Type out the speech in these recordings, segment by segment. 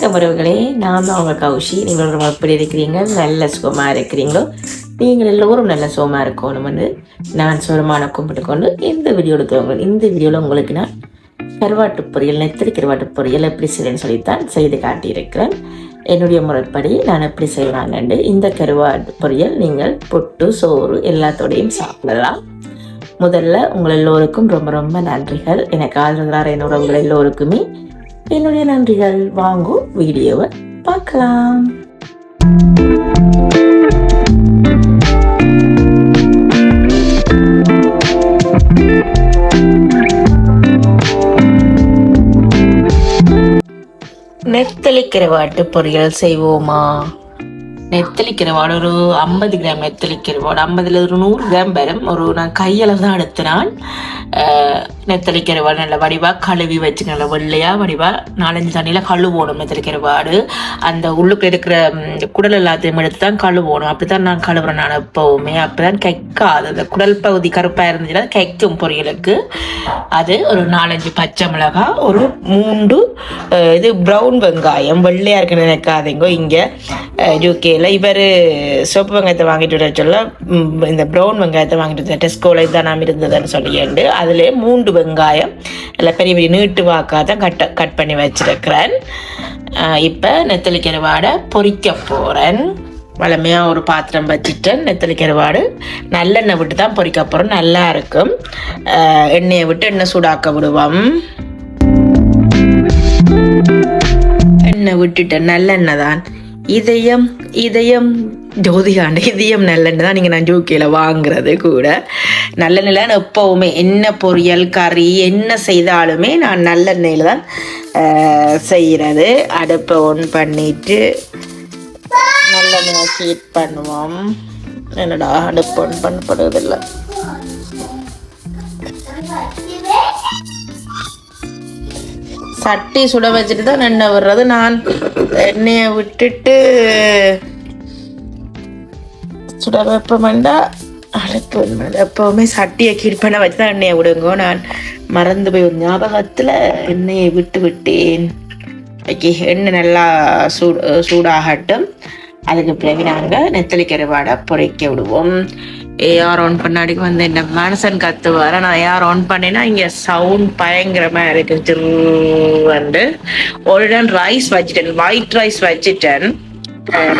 வணக்கம் உறவுகளே நான் தான் உங்கள் கௌஷி. நீங்கள் ரொம்ப எப்படி இருக்கிறீங்க? நல்ல சுகமாக இருக்கிறீங்களோ? நீங்கள் எல்லோரும் நல்ல சுகமாக இருக்கணும்னு நான் சுகமான கும்பிட்டு கொண்டு இந்த வீடியோ எடுக்கிறவங்க இந்த வீடியோவில் உங்களுக்கு நான் கருவாட்டு பொரியல் நெத்திரி கருவாட்டு பொரியல் எப்படி செய்யணும்னு சொல்லித்தான் செய்து காட்டியிருக்கிறேன். என்னுடைய முறைப்படி நான் எப்படி செய்வாங்கன்னு இந்த கருவாட்டு பொரியல் நீங்கள் புட்டு சோறு எல்லாத்தோடையும் சாப்பிடலாம். முதல்ல உங்கள் எல்லோருக்கும் ரொம்ப ரொம்ப நன்றிகள். எனக்கு ஆதரவு என்னோட உங்கள் எல்லோருக்குமே. என்னுடைய நன்றிகள். வாங்கும் வீடியோவை பார்க்கலாம். நெத்தளிக்கிற வாட்டு பொரியல் செய்வோமா? நெத்தலி கருவாடு ஒரு ஐம்பது கிராம் நெத்தலி கருவாடு ஐம்பதுல ஒரு நூறு கிராம் வரும். ஒரு நான் கையளவு தான் எடுத்தினான் நெத்தலி கருவாடு நல்ல வடிவாக கழுவி வச்சு நல்ல வெள்ளையாக வடிவாக நாலஞ்சு தண்ணியில் கழுவோணும் நெத்தலி கருவாடு அந்த உள்ளுக்கு இருக்கிற குடல் எல்லாத்தையும் எடுத்து தான் கழுவோணும் அப்படித்தான் நான் கழுவுறேன் நான் எப்பவுமே. அப்படிதான் கெக்காது. அந்த குடல் பகுதி கருப்பாக இருந்துச்சுன்னா கைக்கும் பொரியலுக்கு. அது ஒரு நாலஞ்சு பச்சை மிளகாய் ஒரு மூன்று இது ப்ரௌன் வெங்காயம். வெள்ளையாக இருக்குன்னு நினைக்காதீங்க இங்கே. இங்க யூகேல இவர் சோப்பு வெங்காயத்தை வாங்கிட்டு வர சொல்ல இந்த ப்ரௌன் வெங்காயத்தை வாங்கிட்டு வந்த டெஸ்கோல இதுதான் நாம் இருந்ததுன்னு சொல்லிட்டு அதில் மூன்று வெங்காயம் இல்லை பெரிய பெரிய நீட்டு வாக்காக தான் கட் கட் பண்ணி வச்சிருக்கிறேன். இப்போ நெத்தலி கருவாடை பொரிக்க போகிறேன் வளமையாக ஒரு பாத்திரம் வச்சுட்டேன். நெத்தலி கருவாடு நல்லெண்ணெய் விட்டு தான் பொறிக்க போகிறோம் நல்லா இருக்கும். எண்ணெயை விட்டு எண்ணெய் சூடாக்க விடுவோம். எண்ணெய் விட்டுட்டேன். நல்லெண்ணெய் தான். இதயம் இதயம் ஜோதிகாண்ட இதயம் நல்லெண்ணெய் தான் நீங்கள் நான் ஜூக்கியில் வாங்குறது கூட. நல்லெண்ணெயில் எப்போவுமே என்ன பொரியல் கறி என்ன செய்தாலுமே நான் நல்லெண்ணெயில் தான் செய்கிறது அடுப்பை ஒன் பண்ணிட்டு நல்லெண்ணெய் ஹீட் பண்ணுவோம். என்னடா அடுப்பு ஒன் பண்ணப்படுவதில்லை? சட்டி சுட வச்சுட்டு தான் எண்ணெய் விடுறது. நான் எண்ணெயை விட்டுட்டு சுட வைப்பமெண்டா அடுப்பு எப்போவுமே சட்டியை கீழ் வச்சு தான் எண்ணெயை விடுங்கோ. நான் மறந்து போய் ஒரு ஞாபகத்தில் எண்ணெயை விட்டு விட்டேன். ஓகே எண்ணெய் நல்லா சூடு சூடாகட்டும். அதுக்கு பிறகு நாங்கள் நெத்தலி கருவாடை பொரிக்க விடுவோம். ஏஆர் ஆன் பண்ணாடிக்கு வந்து என்ன மனுஷன் கத்துவார். நான் ஏஆர் ஆன் பண்ணேன்னா இங்கே சவுண்ட் பயங்கரமா இருக்கு. வந்து ஒரு டன் ரைஸ் வச்சுட்டேன் ஒயிட் ரைஸ் வச்சுட்டேன்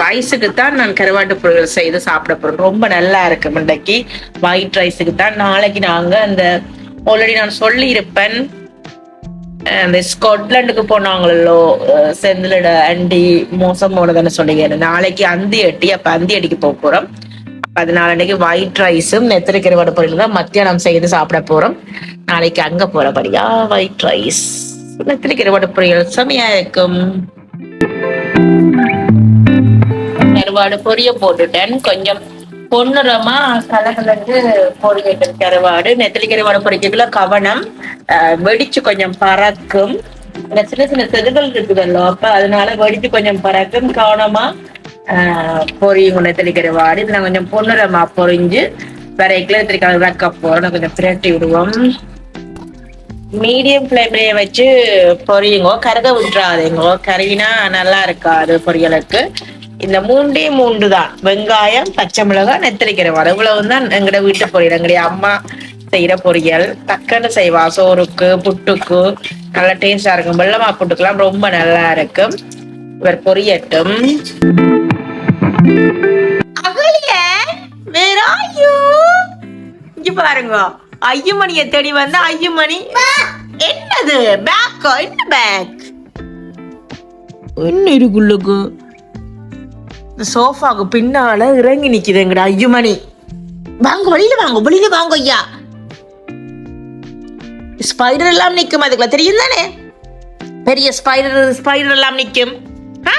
ரைஸுக்கு தான் நான் கருவாட்டு பொருள் செய்து சாப்பிட போறேன். ரொம்ப நல்லா இருக்கு இன்றைக்கு ஒயிட் ரைஸுக்கு தான் நாளைக்கு நாங்க அந்த ஆல்ரெடி நான் சொல்லி இருப்பேன் அந்த ஸ்காட்லாண்டுக்கு போனாங்களோ செந்திலோட அண்டி மோசம் போனதுன்னு சொன்னீங்க நாளைக்கு அந்தி அட்டி அப்ப அந்தி அடிக்கு போக போறோம். பதினாலு அதனால அன்னைக்கு ஒயிட் ரைஸும் நெத்திரி கருவாடு பொரியல் தான் மத்தியானம் செய்து சாப்பிட போறோம். நாளைக்கு அங்க போறபடியா ஒயிட் ரைஸ் நெத்திரி கருவாடு பொரியல் செமையா இருக்கும். கருவாடு பொரிய போட்டுட்டேன். கொஞ்சம் பொன்னுரமா கலகலந்து பொரியல் கருவாடு நெத்திலி கருவாடு பொரிக்கக்குள்ள கவனம் வெடிச்சு கொஞ்சம் பறக்கும். சின்ன சின்ன செதுகள் இருக்குதல்லோ அப்ப அதனால வெடிச்சு கொஞ்சம் பறக்கும். கவனமா அஹ், பொரியும் நெத்திலி வாடி இதுல கொஞ்சம் பொண்ணுரமா பொரிஞ்சு வரைக்குள்ள நெத்திலி கருவாடு ரக்க போறோம் கொஞ்சம் பிரட்டி விடுவோம். மீடியம் ஃப்ளேம்லயே வச்சு பொரியுங்கோ. கருக விட்டுறாதீங்கோ கருவினா நல்லா இருக்காது பொரியலுக்கு. இந்த மூண்டே மூன்று தான். வெங்காயம் பச்சை மிளகாய் நெத்திலி கருவாடு இவ்வளவு தான் எங்கட வீட்டு பொரியல். எங்களுடைய அம்மா செய்யற பொரியல். தக்கன்னு செய்வா. சோறுக்கு புட்டுக்கு. நல்லா டேஸ்டா இருக்கும். வெள்ளமா புட்டுக்கெல்லாம் ரொம்ப நல்லா இருக்கும். இவர் பொரியட்டும். அகலிய வேற ஐயோ இங்க பாருங்க. ஐயமணிய தேடி வந்த ஐயமணி. என்னது? பேக்கா என்ன பேக் என்ன இருக்குள்ளுக்கு இந்த சோஃபாக்கு பின்னால இறங்கி நிக்குது எங்கடா ஐயமணி. வாங்க வெளியில வாங்க வெளியில வாங்க ஐயா. ஸ்பைடர் எல்லாம் நிக்கும் அதுக்குள்ள தெரியும் தானே? பெரிய ஸ்பைடர் ஸ்பைடர் எல்லாம் நிக்கும். ஆ?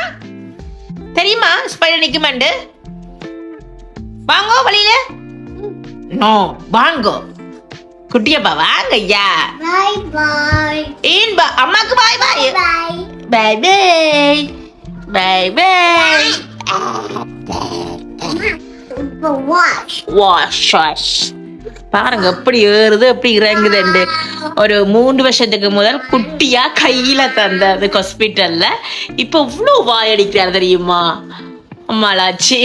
தெரியுமா? ஸ்பைடர் நிக்குமாண்டு வாங்கோ வெளியில நோ வாங்கோ. குட்டியப்பா வாங்க ஐயா. Bye bye. ஏன் பா அம்மாக்கு bye bye. Bye bye bye bye watch. Wash wash பாருங்க எப்படி ஏறுது எப்படி இறங்குதுண்டு ஒரு மூன்று வருஷத்துக்கு முதல் குட்டியா கையில தந்தது ஹாஸ்பிட்டல்ல இப்ப இவ்வளவு வாயடிக்கிறார் தெரியுமா? அம்மாளாச்சி.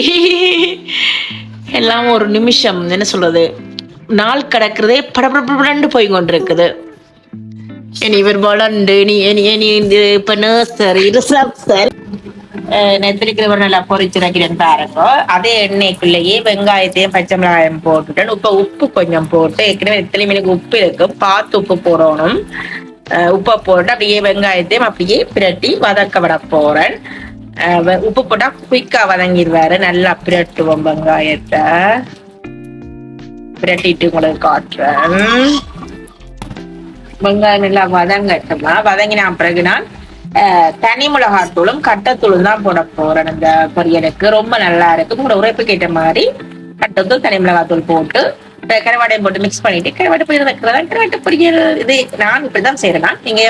எல்லாம் ஒரு நிமிஷம் என்ன சொல்றது? நாள் கடக்கிறதே படபடபடன்னு போய் கொண்டிருக்குது. இனி இவர் வளர்ந்து நீ இனி இனி இந்த இப்ப நர்சரி ரிசப்ஷன் நெத்திரிக்கிறவர் நல்லா பொரிச்சிருக்கிறேன் பாருங்க அதே எண்ணெய்க்குள்ளேயே வெங்காயத்தையும் பச்சை மிளகாயம் போட்டுட்டேன் உப்ப உப்பு கொஞ்சம் போட்டு ஏற்கனவே நெத்திலி மீனுக்கு உப்பு இருக்கும் பார்த்து உப்பு போடணும் உப்பை போட்டு அப்படியே வெங்காயத்தையும் அப்படியே பிரட்டி வதக்க விட போறேன் உப்பு போட்டா குயிக்கா வதங்கிடுவாரு நல்லா பிரட்டுவோம் வெங்காயத்தை பிரட்டிட்டு உங்களுக்கு காட்டுறேன் வெங்காயம் நல்லா வதங்கட்டுமா வதங்கினா பிறகு நான் தனி மிளகாத்தூளும் கட்டத்தூளும் தான் போட போறேன் இந்த பொரியலுக்கு. ரொம்ப நல்லா இருக்கு. உங்களோட உரைப்புக்கு ஏற்ற மாதிரி கட்டத்தூள் தனி மிளகாத்தூள் போட்டு இந்த கருவாடையும் போட்டு மிக்ஸ் பண்ணிட்டு கருவாட்டு பொரியல் வைக்கிறதா? கருவாட்டு பொரியல் இது நான் இப்படிதான் செய்யறேன் நீங்க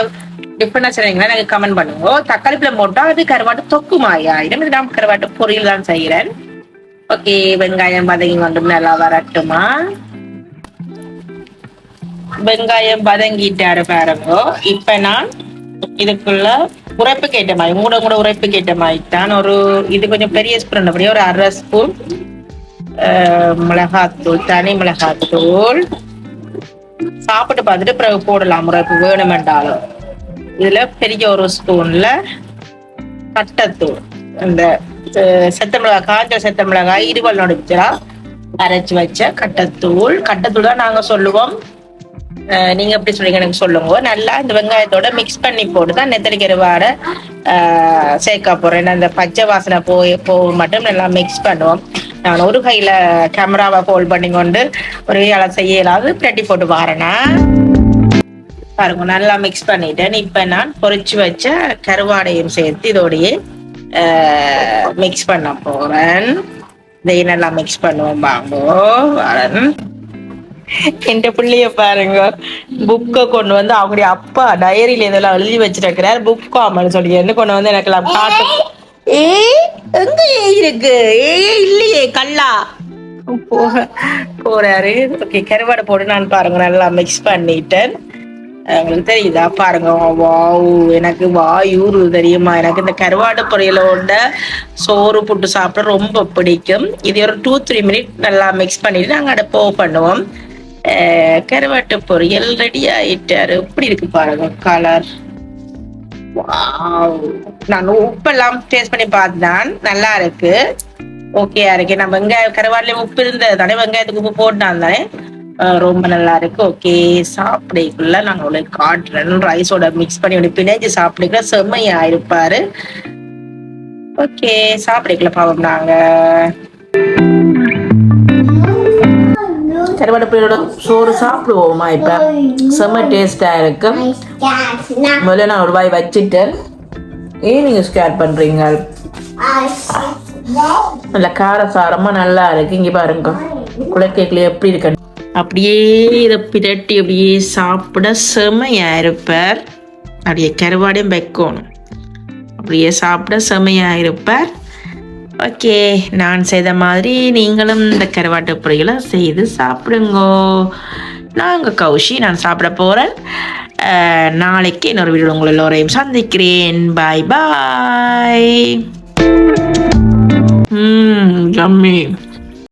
டிஃப்ரெண்டா செய்றீங்களா? எனக்கு கமெண்ட் பண்ணுங்க. தக்காளி பிள்ளை போட்டா அது கருவாட்டு தொக்கு மாதிரி ஆயிடும். இது நான் கருவாட்டு பொரியல் தான் செய்யறேன் ஓகே வெங்காயம் வதங்கி கொண்டு நல்லா வரட்டுமா? வெங்காயம் பதங்கிட்டாரு பாருங்க. இப்ப நான் இதுக்குள்ள உரைப்பு கேட்ட மாதிரி உங்களோட கூட உரைப்பு கேட்ட மாதிரி தான் ஒரு இது கொஞ்சம் பெரிய ஸ்பூன் அப்படியே ஒரு அரை ஸ்பூன் மிளகாத்தூள் தனி மிளகாத்தூள். சாப்பிட்டு பார்த்துட்டு பிறகு போடலாம் உரைப்பு வேணுமென்றாலும். இதுல பெரிய ஒரு ஸ்பூன்ல கட்டத்தூள் இந்த செத்த மிளகாய் காஞ்ச செத்த மிளகாய் இருவல் நொடிச்சா அரைச்சு வச்ச கட்டத்தூள். கட்டத்தூள் தான் நாங்க சொல்லுவோம். நீங்க எப்படி சொல்றீங்க எனக்கு சொல்லுங்க. நல்லா இந்த வெங்காயத்தோட மிக்ஸ் பண்ணி போட்டு தான் நெத்தரிக்கிற வாட சேர்க்க போறேன். ஏன்னா இந்த பச்சை வாசனை போய் போகும் மட்டும் நல்லா மிக்ஸ் பண்ணுவோம். நான் ஒரு கையில கேமராவை ஹோல்ட் பண்ணி கொண்டு ஒரு வேலை செய்ய இயலாது பிரட்டி போட்டு வாரேனா. பாருங்க நல்லா மிக்ஸ் பண்ணிட்டேன். இப்ப நான் பொரிச்சு வச்ச கருவாடையும் சேர்த்து இதோடையே மிக்ஸ் பண்ண போறேன். இதை நல்லா மிக்ஸ் பண்ணுவோம். வாங்கோ வரேன். என் பிள்ளைய பாருங்க. புக்கை கொண்டு வந்து அவங்களுடைய அப்பா டைரியில இதெல்லாம் எழுதி வச்சிருக்கிறார். புக் காமன் சொல்லி என்ன கொண்டு வந்து எனக்கு காட்டு. ஏய் எங்க ஏ இருக்கு? ஏ இல்லையே கல்லா. போ- போறாரு. ஓகே கருவாடை போட்டு நான் பாருங்க. நல்லா மிக்ஸ் பண்ணிட்டேன் உங்களுக்கு தெரியுதா? பாருங்க. வாவ் எனக்கு வாயூரு தெரியுமா? எனக்கு இந்த கருவாடு பொரியலோட சோறு புட்டு சாப்பிட ரொம்ப பிடிக்கும். இது ஒரு டூ த்ரீ மினிட் நல்லா மிக்ஸ் பண்ணிட்டு நாங்கள் அடுப்பு பண்ணுவோம். கருவாட்டு பொரியல் ரெடி ஆயிட்டாரு. இப்படி இருக்கு பாருங்க கலர் நான் உப்பெல்லாம் டேஸ்ட் பண்ணி பார்த்தேன். நல்லா இருக்கு. ஓகேயா இருக்கு நான் வெங்காயம் கருவாடுலயும் உப்பு இருந்தது தானே வெங்காயத்துக்கு உப்பு போட்டான் தானே ரொம்ப நல்லா இருக்கு. ஓகே சாப்பிடக்குள்ள நான் உங்களுக்கு காட்டுறேன். ரைஸோட மிக்ஸ் பண்ணி ஒன்று பிணைஞ்சு சாப்பிடக்குள்ள செம்மையா இருப்பாரு. ஓகே சாப்பிடக்குள்ள பாவம் நாங்க. கருவாடு பொரியலோட சோறு சாப்பிடுவோமா இப்ப செம்ம டேஸ்டா இருக்கு முதல்ல நான் ஒரு வாய் வச்சுட்டு ஏன் நீங்க ஸ்கேர் பண்றீங்க us. நல்ல காரசாரமா நல்லா இருக்கு இங்க பாருங்க குலக்கேக்கில் எப்படி இருக்கு அப்படியே இதை பிரட்டி அப்படியே சாப்பிட செமையா இருப்பார் அப்படியே கருவாடையும் வைக்கணும் அப்படியே சாப்பிட செமையா இருப்பார் ஓகே நான் செய்த மாதிரி நீங்களும் இந்த கருவாட்டு பொரியலை செய்து சாப்பிடுங்கோ. நாங்கள் கௌஷி நான் சாப்பிட போகிறேன் நாளைக்கு இன்னொரு வீடியோ உங்கள் எல்லோரையும் சந்திக்கிறேன். பாய் பாய் ம் ஜம்மி